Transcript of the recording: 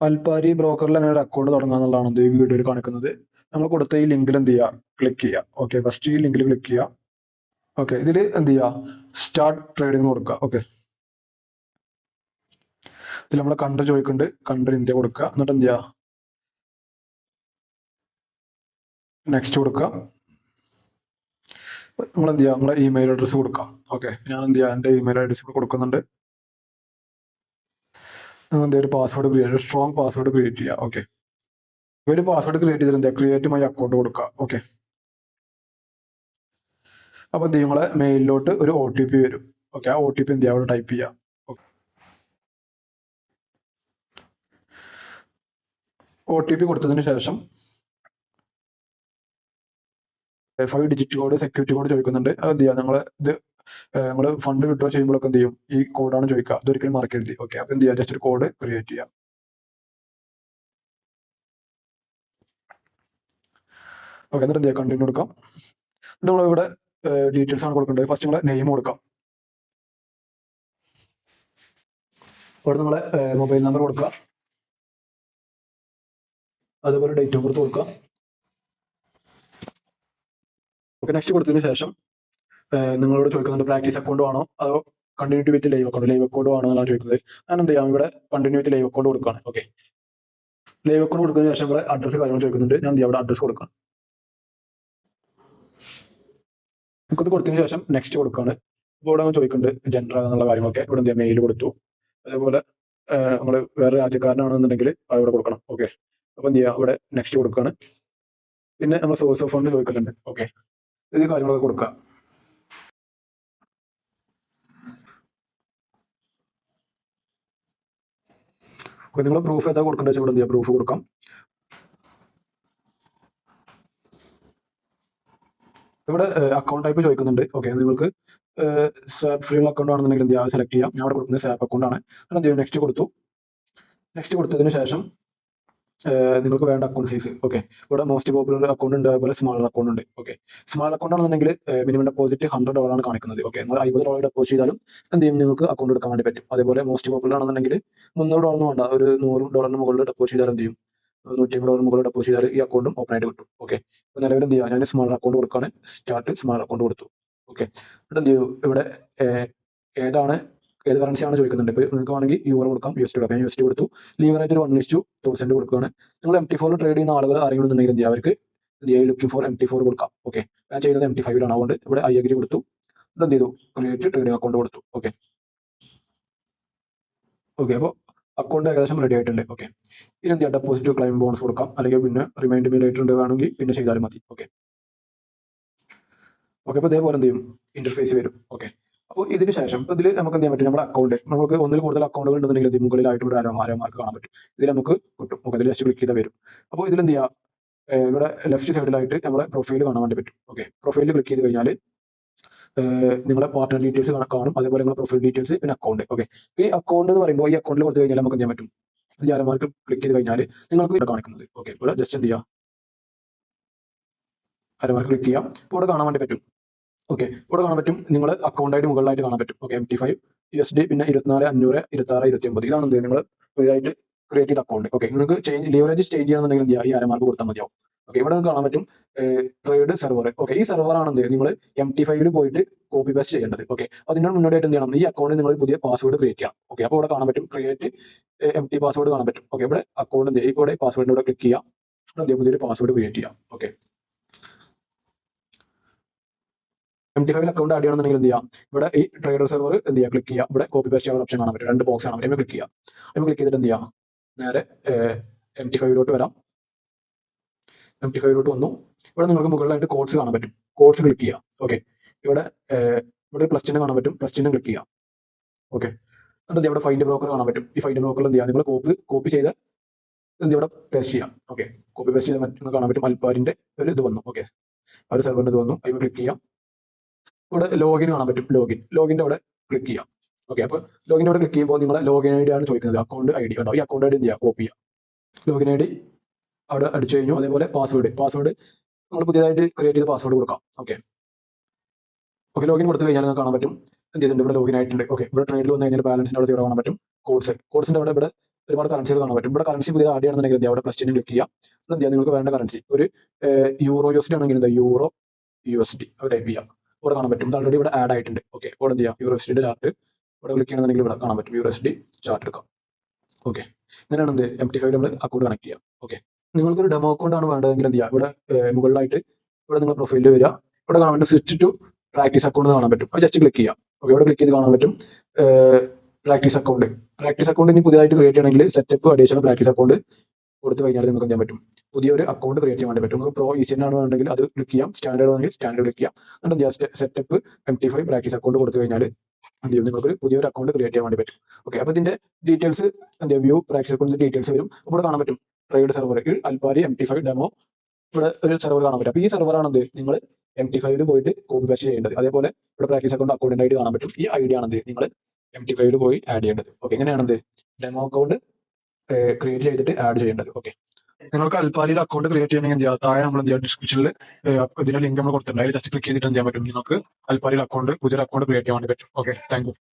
അൽപാരി ബ്രോക്കറിൽ അങ്ങനെ ഒരു അക്കൗണ്ട് തുടങ്ങാന്നുള്ളതാണ് എന്ത് ഈ വീഡിയോയിൽ കാണിക്കുന്നത്. നമ്മൾ കൊടുത്ത ഈ ലിങ്കിൽ എന്ത് ചെയ്യുക ക്ലിക്ക് ചെയ്യുക ഓക്കെ ഫസ്റ്റ് ഈ ലിങ്കിൽ ക്ലിക്ക് ചെയ്യുക ഓക്കെ ഇതിൽ എന്ത് ചെയ്യുക സ്റ്റാർട്ട് ട്രേഡിംഗ് കൊടുക്കുക ഓക്കെ ഇതിൽ നമ്മൾ കണ്ടർ ചോദിക്കുന്നുണ്ട് കണ്ടർ ഇന്ത്യ കൊടുക്കുക എന്നിട്ട് എന്ത് ചെയ്യുക നെക്സ്റ്റ് കൊടുക്കുക നിങ്ങൾ എന്ത് ചെയ്യുക നിങ്ങളെ ഇമെയിൽ അഡ്രസ്സ് കൊടുക്കുക ഓക്കെ ഞാൻ എന്ത് ചെയ്യുക എന്റെ ഇമെയിൽ അഡ്രസ്സ് കൊടുക്കുന്നുണ്ട്. എന്ത് ഒരു password create strong password create ചെയ്യുക ഓക്കെ ഒരു പാസ്വേഡ് ക്രിയേറ്റ് ചെയ്തിട്ട് എന്താ ക്രിയേറ്റ് മൈ അക്കൗണ്ട് കൊടുക്കുക ഓക്കെ അപ്പൊ എന്ത് നിങ്ങളെ മെയിലിലോട്ട് ഒരു ഒ ടി പി വരും. ഓക്കെ ആ ഒ ടി പി എന്ത് ചെയ്യുക അവിടെ ടൈപ്പ് ചെയ്യുക ഒ ടി പി കൊടുത്തതിന് ശേഷം five digit code security code ചോദിക്കുന്നുണ്ട്. അത് എന്ത് ചെയ്യുക നിങ്ങൾ ഇത് നിങ്ങൾ ഫണ്ട് വിഡ്രോ ചെയ്യുമ്പോഴൊക്കെ എന്ത് ചെയ്യും? ഈ കോഡാണ് ചോദിക്കുക അതൊരിക്കലും മറക്കരുത് ഓക്കെ അപ്പൊ എന്ത് ചെയ്യുക ജസ്റ്റ് ഒരു കോഡ് ക്രിയേറ്റ് ചെയ്യാം. ഓക്കെ എന്നിട്ട് എന്ത് കണ്ടിന്യൂ കൊടുക്കാം. നമ്മൾ ഇവിടെ ഡീറ്റെയിൽസ് ആണ് കൊടുക്കേണ്ടത്. ഫസ്റ്റ് നമ്മളെ നെയിം കൊടുക്കാം. ഇവിടെ നമ്മളെ മൊബൈൽ നമ്പർ കൊടുക്കുക. അതുപോലെ ഡേറ്റ് ഓഫ് ബർത്ത് കൊടുക്കുക. ഓക്കെ നെക്സ്റ്റ് കൊടുത്തതിന് ശേഷം നിങ്ങളോട് ചോദിക്കുന്നുണ്ട് പ്രാക്ടീസ് അക്കൗണ്ട് ആണോ അതോ continuity with live account live account ആണോ എന്നാണ് ചോദിക്കുന്നത്. ഞാൻ എന്ത് ചെയ്യാം ഇവിടെ കണ്ടിന്യൂ വിത്ത് ലൈവ് അക്കൗണ്ട് കൊടുക്കുകയാണ് ഓക്കെ ലൈവ് അക്കൗണ്ട് കൊടുക്കുന്ന ശേഷം ഇവിടെ അഡ്രസ്സ് കാര്യങ്ങൾ ചോദിക്കുന്നുണ്ട്. ഞാൻ എന്ത് അഡ്രസ് അഡ്രസ്സ് കൊടുക്കണം. നമുക്കത് കൊടുത്തതിന് ശേഷം നെക്സ്റ്റ് കൊടുക്കുകയാണ് ഇപ്പോൾ ഇവിടെ ചോദിക്കുന്നുണ്ട് ജെൻഡർ എന്നുള്ള കാര്യങ്ങളൊക്കെ. ഇവിടെ എന്ത് മെയിൽ കൊടുത്തു. അതേപോലെ നമ്മൾ വേറെ രാജ്യക്കാരനാണെന്നുണ്ടെങ്കിൽ അത് ഇവിടെ കൊടുക്കണം. ഓക്കെ അപ്പോൾ എന്ത് ചെയ്യുക ഇവിടെ നെക്സ്റ്റ് കൊടുക്കുകയാണ് പിന്നെ നമ്മൾ സോഴ്സ് ഓഫ് ഫണ്ട് ചോദിക്കുന്നുണ്ട്. ഓക്കെ ഇത് കാര്യങ്ങളൊക്കെ കൊടുക്കുക നിങ്ങൾ പ്രൂഫ് ഏതാ കൊടുക്കേണ്ടത് വെച്ചാൽ ഇവിടെ പ്രൂഫ് കൊടുക്കാം. ഇവിടെ അക്കൗണ്ട് ടൈപ്പ് ചോദിക്കുന്നുണ്ട്. ഓക്കെ നിങ്ങൾക്ക് സാപ്പ് ഫ്രീ അക്കൗണ്ട് ആണെന്നുണ്ടെങ്കിൽ എന്ത് ചെയ്യാം? സെലക്ട് ചെയ്യാം ഞാൻ ഇവിടെ കൊടുക്കുന്നത് സാപ്പ് അക്കൗണ്ട് ആണ്. എന്ത് നെക്സ്റ്റ് കൊടുത്തു. നെക്സ്റ്റ് കൊടുത്തതിന് ശേഷം നിങ്ങൾക്ക് വേണ്ട അക്കൗണ്ട് സൈസ് ഓക്കെ ഇവിടെ മോസ്റ്റ് പോപ്പുലർ അക്കൗണ്ട് ഉണ്ട് അതുപോലെ സ്മാൾ അക്കൗണ്ട് ഉണ്ട്. ഓക്കെ സ്മാൾ അക്കൗണ്ട് ആണെന്നുണ്ടെങ്കിൽ മിനിമം ഡെപ്പോസിറ്റ് ഹൺഡ്രഡ് ഡോളർ ആണ് കാണിക്കുന്നത്. ഓക്കെ നിങ്ങൾ അമ്പത് ഡോളർ ഡെപ്പോസിറ്റ് ചെയ്താലും എന്ത് ചെയ്യും? നിങ്ങൾക്ക് അക്കൗണ്ട് എടുക്കാൻ വേണ്ടി പറ്റും. അതേപോലെ മോസ്റ്റ് പോപ്പുലർ ആണെന്നുണ്ടെങ്കിൽ മുന്നൂറ് ഡോളർ വേണ്ട. ഒരു നൂറ് ഡോളറിന് മുകളിൽ ഡെപ്പോസിറ്റ് ചെയ്താൽ എന്ത് ചെയ്യും? നൂറ്റി അമ്പത് ഡോളർ മുകളിൽ ഡെപ്പോസിറ്റ് ചെയ്താൽ ഈ അക്കൗണ്ടും ഓപ്പൺ ആയിട്ട് കിട്ടും. ഓക്കെ അപ്പോൾ നിലവിൽ എന്ത് ചെയ്യുക? ഞാൻ സ്മാൾ അക്കൗണ്ട് കൊടുക്കുകയാണ്. സ്റ്റാർട്ട് സ്മാൾ അക്കൗണ്ട് കൊടുത്തു. ഓക്കെ എന്നിട്ട് എന്ത് ചെയ്യും? ഇവിടെ ഏതാണ് ഏത് കറൻസിയാണ് ചോദിക്കുന്നുണ്ട്? ഇപ്പോൾ നിങ്ങൾക്ക് വേണമെങ്കിൽ യൂറോ കൊടുക്കാം യു എസ് ടി കൊടുക്കാം. യു എസ് ടി കൊടുത്തു. ലീവറേജ് ഒരു വൺ ഇസ്റ്റു തൗസൻഡ് കൊടുക്കുകയാണ്. നിങ്ങൾ എം ടി ഫോർ ട്രേഡ് ചെയ്യുന്ന ആളുകൾ ആരെങ്കിലും ഉണ്ടെങ്കിൽ എന്ത് അവർക്ക് എന്ത് ചെയ്യുക? Looking for M T four കൊടുക്കാം. ഓക്കെ ഞാൻ ചെയ്യുന്നത് എം ടി ഫൈവിലാണ് അതുകൊണ്ട് ഇവിടെ ഐ അഗ്രി കൊടുത്തു. ഇവിടെ എന്ത് ചെയ്തു? ക്രിയേറ്റ് ട്രേഡിംഗ് അക്കൗണ്ട് കൊടുത്തു. ഓക്കെ ഓക്കെ അപ്പോൾ അക്കൗണ്ട് ഏകദേശം റെഡി ആയിട്ടുണ്ട്. ഓക്കെ ഇനി എന്ത് ചെയ്യാം ഡെപ്പോസിറ്റ് ക്ലൈം ബോണസ് കൊടുക്കാം. അല്ലെങ്കിൽ പിന്നെ റിമൈൻഡ് മീ ഉണ്ട് വേണമെങ്കിൽ പിന്നെ ചെയ്താലും മതി. ഓക്കെ ഓക്കെ അപ്പോൾ ഇതേപോലെ എന്ത് ചെയ്യും? ഇന്റർഫേസ് വരും. ഓക്കെ അപ്പോൾ ഇതിന് ശേഷം ഇതിൽ നമുക്ക് എന്ത് ചെയ്യാൻ പറ്റും? നമ്മുടെ അക്കൗണ്ട് നമുക്ക് ഒന്നിൽ കൂടുതൽ അക്കൗണ്ടുകൾ ഉണ്ടെന്നുണ്ടെങ്കിൽ ഇത് മുകളിലായിട്ട് ഇവിടെ ആരോ മാർക്ക് കാണാൻ പറ്റും. ഇതിൽ നമുക്ക് കിട്ടും. നമുക്ക് അതിൽ ജസ്റ്റ് ക്ലിക്ക് ചെയ്താൽ വരും. അപ്പോൾ ഇതിൽ എന്ത് ചെയ്യുക ഇവിടെ ലെഫ്റ്റ് സൈഡിലായിട്ട് നമ്മുടെ പ്രൊഫൈൽ കാണാൻ വേണ്ടി പറ്റും. ഓക്കെ പ്രൊഫൈലിൽ ക്ലിക്ക് ചെയ്ത് കഴിഞ്ഞാൽ നിങ്ങളുടെ പാർട്ട്ണർ ഡീറ്റെയിൽസ് കാണും അതേപോലെ നിങ്ങളുടെ പ്രൊഫൈൽ ഡീറ്റെയിൽസ് പിന്നെ അക്കൗണ്ട് ഓക്കെ ഈ അക്കൗണ്ട് എന്ന് പറയുമ്പോൾ ഈ അക്കൗണ്ടിൽ കൊടുത്തു കഴിഞ്ഞാൽ നമുക്ക് എന്ത് ചെയ്യാൻ പറ്റും? ആരോമാർക്ക് ക്ലിക്ക് ചെയ്ത് കഴിഞ്ഞാൽ നിങ്ങൾക്ക് ഇവിടെ കാണിക്കുന്നത്. ഓക്കെ ഇവിടെ ജസ്റ്റ് എന്ത് ചെയ്യുക അരമാർക്ക് ക്ലിക്ക് ചെയ്യാം. ഇവിടെ കാണാൻ വേണ്ടി പറ്റും. ഓക്കെ ഇവിടെ കാണാൻ പറ്റും. നിങ്ങൾ അക്കൗണ്ടായിട്ട് മുകളിലായിട്ട് കാണാൻ പറ്റും. Okay M T five S D പിന്നെ ഇരുപത്തിനാല് അഞ്ഞൂറ് ഇരുപത്തി ആറ് ഇരുപത്തി ഒമ്പത് ഇതാണ് എന്ത് നിങ്ങൾ പുതിയതായിട്ട് ക്രിയേറ്റ് ചെയ്ത അക്കൗണ്ട് ഓക്കെ നിങ്ങൾക്ക് ചേഞ്ച് ലീവറേജ് ചേഞ്ച് ചെയ്യണമെന്നുണ്ടെങ്കിൽ എന്ത് ചെയ്യുക? ഈ അരമാർക്ക് കൊടുത്താൽ മതിയാവും. ഓക്കെ ഇവിടെ നിങ്ങൾക്ക് കാണാൻ പറ്റും ട്രേഡ് സെർവർ ഓക്കെ ഈ സെർവർ ആണ് നിങ്ങൾ എം ടി ഫൈവിൽ പോയിട്ട് കോപ്പി പേസ്റ്റ് ചെയ്യേണ്ടത്. ഓക്കെ അതിനോട് മുന്നോട്ടായിട്ട് എന്ത് ചെയ്യണം? ഈ അക്കൗണ്ടിൽ നിങ്ങൾ പുതിയ പാസ്വേഡ് ക്രിയേറ്റ് ചെയ്യണം. ഓക്കെ അപ്പോൾ ഇവിടെ കാണാൻ പറ്റും ക്രിയേറ്റ് എം ടി പാസ്വേഡ് കാണാൻ പറ്റും. ഓക്കെ ഇവിടെ അക്കൗണ്ട് എന്ത് ഇപ്പോൾ ഇവിടെ പാസ്വേഡിനോട് ക്ലിക്ക് ചെയ്യാം പുതിയൊരു പാസ്വേഡ് ക്രിയേറ്റ് ചെയ്യാം. Okay M T account add ചെയ്യണമെന്നുണ്ടെങ്കിൽ എന്ത് ചെയ്യാം? ഇവിടെ ഈ ട്രേഡർ സെർവർ എന്ത് ചെയ്യുക ക്ലിക്ക് ചെയ്യുക. ഇവിടെ കോപ്പി പേസ്റ്റ് ചെയ്യാൻ ഓപ്ഷൻ കാണാൻ പറ്റും. രണ്ട് ബോക്സ് ആണ്. ക്ലിക്ക് ചെയ്യുക. അപ്പം ക്ലിക്ക് ചെയ്തിട്ട് എന്ത് ചെയ്യാം? നേരെ എം ടി ഫൈവിലോട്ട് വരാം. എം ടി ഫൈവിലോട്ട് വന്നു. ഇവിടെ നിങ്ങൾക്ക് മുകളിലായിട്ട് കോഡ്സ് കാണാൻ പറ്റും. കോഡ്സ് ക്ലിക്ക് ചെയ്യുക. ഓക്കെ ഇവിടെ ഇവിടെ പ്ലസ് ചിഹ്നം കാണാൻ പറ്റും. പ്ലസ് ചിഹ്നം ക്ലിക്ക് ചെയ്യാം ഓക്കെ എന്നിട്ട് ഇവിടെ ഫൈൻഡ് ബ്രോക്കർ കാണാൻ പറ്റും. ഈ ഫൈൻഡ് ബ്രോക്കറിൽ എന്ത് ചെയ്യാം? നിങ്ങൾ കോപ്പി കോപ്പി ചെയ്ത് എന്ത് ഇവിടെ പേസ്റ്റ് ചെയ്യാം. ഓക്കെ കോപ്പി പേസ്റ്റ് ചെയ്ത് കാണാൻ പറ്റും. അൽപ്പാരിന്റെ ഒരു ഇത് വന്നു. ഓക്കെ ഒരു സെർവറിന്റെ ഇത് വന്നു. അതിൽ ക്ലിക്ക് ചെയ്യാം ഇവിടെ ലോഗിൻ കാണാൻ പറ്റും. ലോഗിൻ ലോഗിന്റെ അവിടെ ക്ലിക്ക് ചെയ്യാം. ഓക്കെ അപ്പോൾ ലോഗിന്റെ അവിടെ ക്ലിക്ക് ചെയ്യുമ്പോൾ നിങ്ങളുടെ ലോഗിൻ ഐ ഡി ആണ് ചോദിക്കുന്നത്. അക്കൗണ്ട് ഐ ഡി ഉണ്ടോ ഈ അക്കൗണ്ട് ഐ ഡി എന്ത് ചെയ്യുക കോപ്പി ചെയ്യാം. ലോഗിൻ ഐ ഡി അവിടെ അടിച്ചു കഴിഞ്ഞു. അതേപോലെ പാസ്വേഡ് പാസ്വേഡ് നമ്മൾ പുതിയതായിട്ട് ക്രിയേറ്റ് ചെയ്ത പാസ്വേഡ് കൊടുക്കാം. ഓക്കെ ഓക്കെ ലോഗിൻ കൊടുത്തു കഴിഞ്ഞാൽ നിങ്ങൾക്ക് കാണാൻ പറ്റും. എന്ത് ചെയ്തിട്ടുണ്ട് ഇവിടെ ലോഗിൻ ആയിട്ടുണ്ട്. ഓക്കെ ഇവിടെ ട്രേഡിൽ വന്നു കഴിഞ്ഞാൽ ബാലൻസിന്റെ അവിടെ സീറോ കാണാൻ പറ്റും. കോഡ്സ് കോഡ്സിന്റെ അവിടെ ഇവിടെ ഒരുപാട് കറൻസികൾ കാണാൻ പറ്റും. ഇവിടെ കറൻസി പുതിയ ആഡ് ചെയ്യണമെന്നുണ്ടെങ്കിൽ അവിടെ പ്ലസ് ചിഹ്നം ക്ലിക്ക് ചെയ്യാം. എന്ത് ചെയ്യാം? നിങ്ങൾക്ക് വേണ്ട കറൻസി ഒരു യൂറോ യു എസ് ഡി ആണെങ്കിൽ euro U S D type ചെയ്യാം. ഇവിടെ കാണാൻ പറ്റും. ഓൾറെഡി ഇവിടെ ആഡ് ആയിട്ടുണ്ട്. ഓക്കെ ഇവിടെ എന്ത് ചെയ്യാം? യു എസ് ഡിയുടെ ചാർട്ട് ഇവിടെ ക്ലിക്ക് ചെയ്യണമെന്നുണ്ടെങ്കിൽ ഇവിടെ കാണാൻ പറ്റും. യു എസ് ഡി ചാർട്ട് എടുക്കാം. ഓക്കെ ഇങ്ങനെയാണ് എന്ത്? എം ടി ഫൈവ് നമ്മൾ അക്കൗണ്ട് കണക്ട് ചെയ്യാം. ഓക്കെ നിങ്ങൾക്കൊരു ഡെമോ അക്കൗണ്ട് ആണ് വേണ്ടതെങ്കിൽ എന്ത് ചെയ്യുക ഇവിടെ മുകളിലായിട്ട് ഇവിടെ നിങ്ങൾ പ്രൊഫൈലിൽ വരിക. ഇവിടെ കാണാൻ പറ്റും സ്വിച്ച് ടു പ്രാക്ടീസ് അക്കൗണ്ട് കാണാൻ പറ്റും. അത് ജസ്റ്റ് ക്ലിക്ക് ചെയ്യാം. ഓക്കെ ഇവിടെ ക്ലിക്ക് ചെയ്ത് കാണാൻ പറ്റും. പ്രാക്ടീസ് അക്കൗണ്ട് പ്രാക്ടീസ് അക്കൗണ്ട് ഇനി പുതിയതായിട്ട് ക്രിയേറ്റ് ചെയ്യണമെങ്കിൽ സെറ്റപ്പ് അഡീഷണൽ പ്രാക്ടീസ് അക്കൗണ്ട് കൊടുത്തു കഴിഞ്ഞാൽ എന്ത് ചെയ്യാൻ പറ്റും? പുതിയൊരു അക്കൗണ്ട് ക്രിയേറ്റ് ചെയ്യാൻ വേണ്ടി പറ്റും. പ്രോ ഈസി ആണ് വേണമെങ്കിൽ അത് ക്ലിക്ക് ചെയ്യാം. സ്റ്റാൻഡേർഡ് ആണെങ്കിൽ സ്റ്റാൻഡേർഡ് ക്ലിക്ക് ചെയ്യാം. എന്നിട്ട് just setup M T five practice account കൊടുത്തു കഴിഞ്ഞാൽ എന്ത് ചെയ്യും? നിങ്ങൾക്ക് പുതിയൊരു അക്കൗണ്ട് ക്രിയേറ്റ് ചെയ്യാൻ വേണ്ടി പറ്റും. ഓക്കെ അപ്പോൾ ഇതിന്റെ ഡീറ്റെയിൽസ് എന്താ വ്യൂ പ്രാക്ടീസ് അക്കൗണ്ടിന്റെ ഡീറ്റെയിൽസ് വരും. ഇവിടെ കാണാൻ പറ്റും. Trade server Alpari M T five demo ഇവിടെ ഒരു സെർവർ കാണാൻ പറ്റും. അപ്പോൾ ഈ സെർവറാണ് എന്ത് നിങ്ങൾ എം ടി ഫൈവിൽ പോയിട്ട് കോപ്പി പേസ്റ്റ് ചെയ്യേണ്ടത്. അതേപോലെ ഇവിടെ പ്രാക്ടീസ് അക്കൗണ്ട് അക്കൗണ്ടിന്റെ ഐഡി കാണാൻ പറ്റും. ഈ ഐഡി ആണ് ആണെന്ത് നിങ്ങൾ എം ടി ഫൈവിൽ പോയി ആഡ് ചെയ്യേണ്ടത്. ഓക്കെ എങ്ങനെയാണെന്ത് ഡെമോ അക്കൗണ്ട് ക്രിയേറ്റ് ചെയ്തിട്ട് ആഡ് ചെയ്യേണ്ടത്. ഓക്കെ നിങ്ങൾക്ക് അൽപാരിയിൽ അക്കൗണ്ട് ക്രിയേറ്റ് ചെയ്യണമെങ്കിൽ എന്ത് ചെയ്യുക താഴെ നമ്മൾ എന്ത് ചെയ്യുക ഡിസ്ക്രിപ്ഷനിൽ ഇതിന്റെ ലിങ്ക് നമ്മൾ കൊടുത്തിട്ടുണ്ട്. അതിൽ ജസ്റ്റ് ക്ലിക്ക് ചെയ്തിട്ട് എന്ത് ചെയ്യാൻ പറ്റും? നിങ്ങൾക്ക് അൽപാരിയിൽ അക്കൗണ്ട് പുതിയൊരു അക്കൗണ്ട് ക്രിയേറ്റ് ചെയ്യാൻ വേണ്ടി പറ്റും. Okay thank